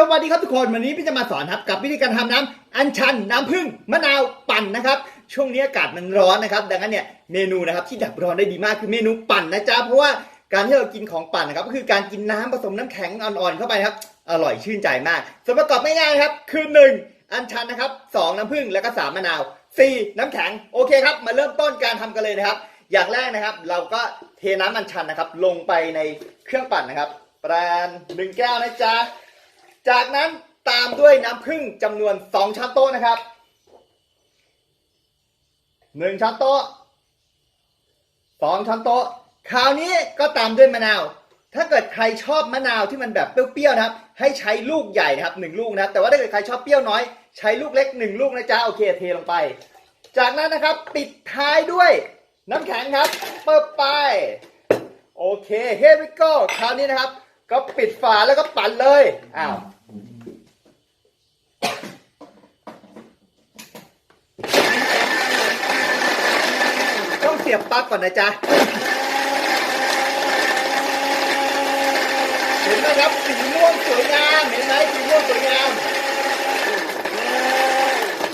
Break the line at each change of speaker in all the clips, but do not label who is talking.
สวัสดีครับทุกคนวันนี้พี่จะมาสอนครับกับวิธีการทำน้ำอัญชันน้ำผึ้งมะนาวปั่นนะครับ ช่วงนี้อากาศมันร้อนนะครับ ดังนั้นเนี่ยเมนูนะครับที่ดับร้อนได้ดีมากคือเมนูปั่นนะจ๊ะเพราะว่าการที่เรากินของปั่นนะครับก็คือการกินน้ำผสมน้ำแข็งอ่อนๆเข้าไปครับ อร่อยชื่นใจมากส่วนประกอบง่ายครับ คือหนึ่งอัญชันนะครับสองน้ำผึ้งแล้วก็สามมะนาวสี่น้ำแข็งโอเคครับมาเริ่มต้นการทำกันเลยนะครับ อย่างแรกนะครับ เราก็เทน้ำอัญชันนะครับ ลงไปในเครื่องปั่นนะครับประมาณหนึ่งแก้วนะจ๊ะ จากนั้นตามด้วยน้ำผึ้งจำนวน 2ช้อนโต๊ะนะครับ 1ช้อนโต๊ะ 2ช้อนโต๊ะ คราวนี้ก็ตามด้วยมะนาว ถ้าเกิดใครชอบมะนาวที่มันแบบเปรี้ยวๆนะครับ ให้ใช้ลูกใหญ่นะครับหนึ่งลูกนะครับ แต่ว่าถ้าเกิดใครชอบเปรี้ยวน้อย ใช้ลูกเล็กหนึ่งลูกนะจ๊ะโอเคเทลงไป จากนั้นนะครับปิดท้ายด้วยน้ำแข็งครับเปิดไปโอเค here we go คราวนี้นะครับ ก็ปิดฝาแล้วก็ปั่นเลยอ้าว ต้อง เสียบปลั๊กก่อนนะจ๊ะเห็นไหมครับสีม่วงสวยงามเห็นไหมสีม่วงสวยงาม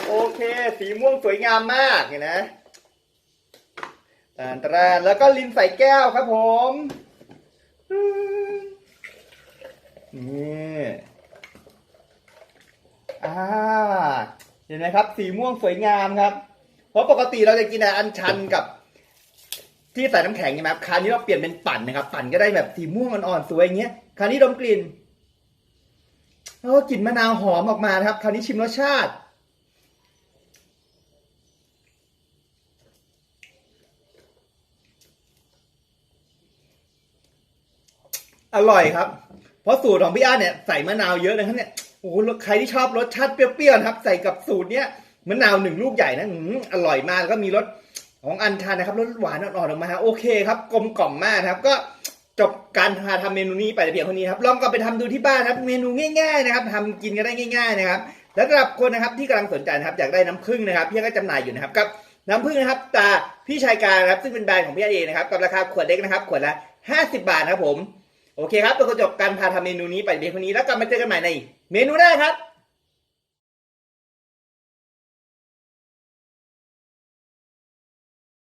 โอเค สีม่วงสวยงามมากเห็นนะตานตานแล้วก็ลินใส่แก้วครับผมนี่อ่าเห็นไหมครับ สีม่วงสวยงามครับ เพราะปกติเราจะกินแต่อันชันกับ ที่ใส่น้ำแข็งใช่ไหมครับคราวนี้เราเปลี่ยนเป็นปั่นนะครับ ปั่นก็ได้แบบสีม่วงอ่อนๆสวยอย่างเงี้ยคราวนี้ดมกลิ่นแล้วก็กลิ่นมะนาวหอมออกมานะครับ คราวนี้ชิมรสชาติ อร่อยครับ เพราะสูตรของพี่อาร์เนี่ยใส่มะนาวเยอะนะครับเนี่ยโอ้โหใครที่ชอบรสชาติเปรี้ยวๆครับ ใส่กับสูตรเนี้ยมะนาวหนึ่งลูกใหญ่นะอืมอร่อยมากแล้วก็มีรส ของอันชันนะครับรสหวานอ่อนๆออกมาโอเคครับกลมกล่อมมากครับ ก็จบการพาทำเมนูนี้ไปเพียงเท่านี้ครับลองกลับไปทำดูที่บ้านครับเมนูง่ายๆนะครับทำกินกันได้ง่าย ๆนะครับ แล้วสำหรับคนนะครับที่กำลังสนใจนะครับอยากได้น้ำผึ้งนะครับพี่ก็จำหน่ายอยู่นะครับกับน้ำผึ้งนะครับตาพี่ชายการครับซึ่งเป็นแบรนด์ของพี่เองนะครับกับราคาขวดเล็กนะครับขวดละ50 บาทนะครับผม โอเคครับตัวก็จบการพาทำเมนูนี้ไปเพียงเท่านี้แล้วกลับมาเจอกันใหม่ใน เมนูหน้าครับ